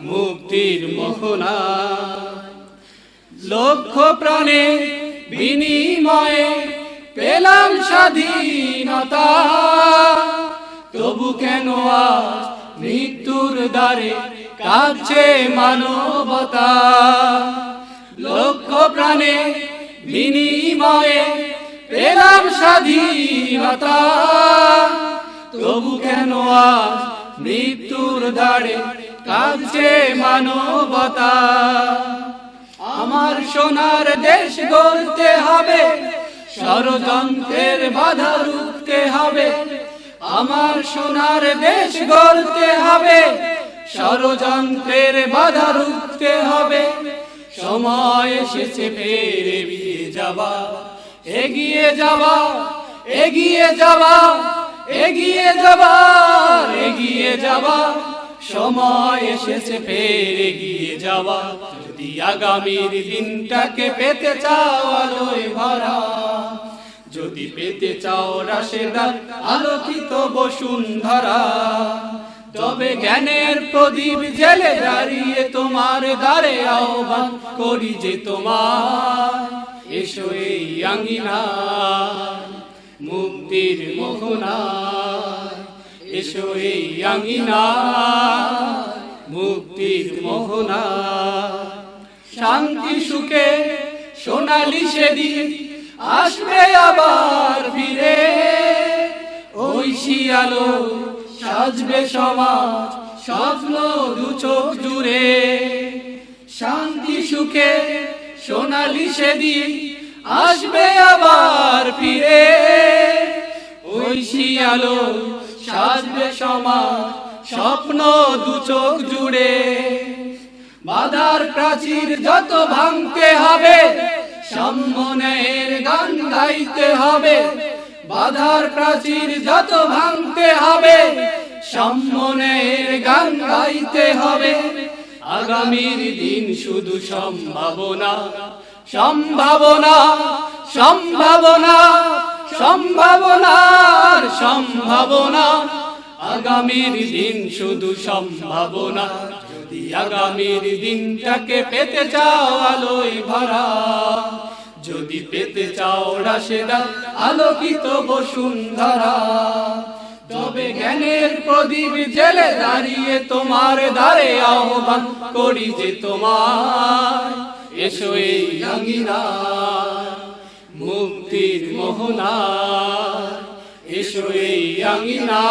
মুক্তির মোহনা লক্ষ প্রাণে বিনিময়ে পেলাম স্বাধীনতা। তবু কেন আজ মৃত্যুর দ্বারে কাছে মানবতা? লক্ষ প্রাণে বিনিময়ে পেলাম স্বাধীনতা। তবু কেন আজ মৃত্যুর দ্বারে কাছে মানবতা? আমার সোনার দেশ গড়তে হবে, ষড়যন্ত্রের বাধা রুখতে হবে। আমার সোনার দেশ গড়তে হবে, ষড়যন্ত্রের বাধা রুখতে হবে। সময় এসেছে ফেরে বিয়ে যাবা এগিয়ে যাবা এগিয়ে যাবা এগিয়ে যাবা এগিয়ে যাবা। সময় এসেছে, ফের এগিয়ে যাওয়া যদি আগামীর দিনটাকে পেতে চাও আলোয় ভরা, যদি পেতে চাও রাশেদার আলোকিত বসুন্ধরা, তবে জ্ঞানের প্রদীপ জেলে দাঁড়িয়ে তোমার দ্বারে আহ্বান করি যে তোমার, এসো এই আঙ্গিনা মুক্তির মোহনা। এসো এই আঙ্গিনা মুক্তির মোহনা। শান্তি, সুখে সোনালি সেদিন আসবে আবার ফিরে। ওই শিয়ালো সাজবে সমাজ স্বপ্ন দু চোখ জুড়ে। শান্তি, সুখে সোনালি সেদিন আসবে আবার ফিরে। ওই শিয়ালো সাজবে স্বপ্ন দু চোখ জুড়ে। বাধার প্রাচীর যত ভাঙতে হবে সম্মনের গান গাইতে হবে। বাধার প্রাচীর যত ভাঙতে হবে সম্মনের গান গাইতে হবে। আগামীর দিন শুধু সম্ভাবনা সম্ভাবনা সম্ভাবনা। সম্ভাবনার সম্ভাবনা। আগামীর দিন শুধু সম্ভাবনা। যদি আগামীর দিনটাকে পেতে চাও আলোয় ভরা, যদি পেতে চাও রাশেদা আলোকিত বসুন্ধরা। তবে জ্ঞানের প্রদীপ জেলে দাঁড়িয়ে তোমার দ্বারে আহ্বান করি যে তোমার, এসো এই আঙ্গিনা মুক্তির মোহনা এসো এই মোহনা